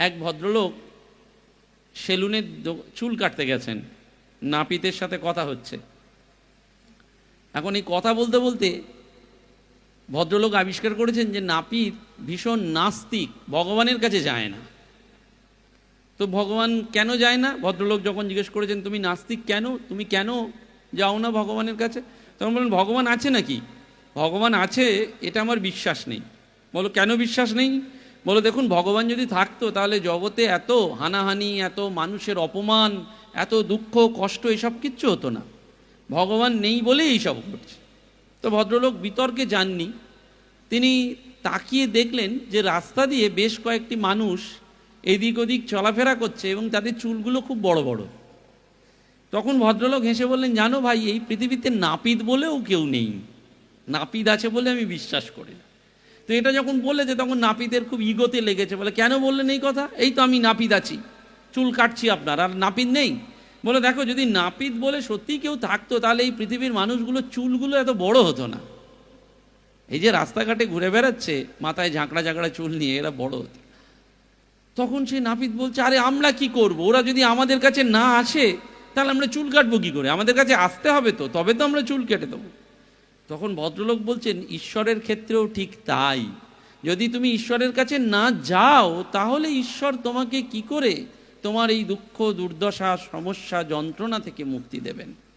এক ভদ্রলোক সেলুনের চুল কাটতে গেছেন। নাপিতের সাথে কথা হচ্ছে। এখন এই কথা বলতে বলতে ভদ্রলোক আবিষ্কার করেছেন যে নাপিত ভীষণ নাস্তিক, ভগবানের কাছে যায় না। তো ভগবান কেন যায় না? ভদ্রলোক যখন জিজ্ঞেস করেছেন, তুমি নাস্তিক কেন? তুমি কেন যাও না ভগবানের কাছে? তখন বলেন ভগবান আছে নাকি? ভগবান আছে, এটা আমার বিশ্বাস নেই। বলো, কেন বিশ্বাস নেই? বলো দেখুন, ভগবান যদি থাকতো, তাহলে জগতে এত হানাহানি, এত মানুষের অপমান, এত দুঃখ, কষ্ট, এসব কিচ্ছু হতো না। ভগবান নেই বলেই এইসব ঘটছে। তো ভদ্রলোক বিতর্কে যাননি। তিনি তাকিয়ে দেখলেন যে রাস্তা দিয়ে বেশ কয়েকটি মানুষ এদিক ওদিক চলাফেরা করছে এবং তাদের চুলগুলো খুব বড় বড়। তখন ভদ্রলোক হেসে বললেন, জানো ভাই, এই পৃথিবীতে নাপিত বলেও কেউ নেই। নাপিত আছে বলে আমি বিশ্বাস করি না। তো এটা যখন বলেছে তখন নাপিতের খুব ইগোতে লেগেছে, বলে, কেন বললেন এই কথা? এই তো আমি নাপিত আছি, চুল কাটছি আপনার, আর নাপিত নেই। বলে, দেখো, যদি নাপিত বলে সত্যি কেউ থাকতো, তাহলে এই পৃথিবীর মানুষগুলো চুলগুলো এত বড় হতো না। এই যে রাস্তাঘাটে ঘুরে বেড়াচ্ছে, মাথায় ঝাঁকড়া ঝাঁকড়া চুল নিয়ে এরা বড় হতো। তখন সেই নাপিত বলছে, আরে, আমরা কি করব? ওরা যদি আমাদের কাছে না আসে, তাহলে আমরা চুল কাটবো কি করে? আমাদের কাছে আসতে হবে তো, তবে তো আমরা চুল কেটে দেবো। তখন ভদ্রলোক বলছেন, ঈশ্বরের ক্ষেত্রেও ঠিক তাই। যদি তুমি ঈশ্বরের কাছে না যাও, তাহলে ঈশ্বর তোমাকে কি করে তোমার এই দুঃখ, দুর্দশা, সমস্যা, যন্ত্রণা থেকে মুক্তি দেবেন?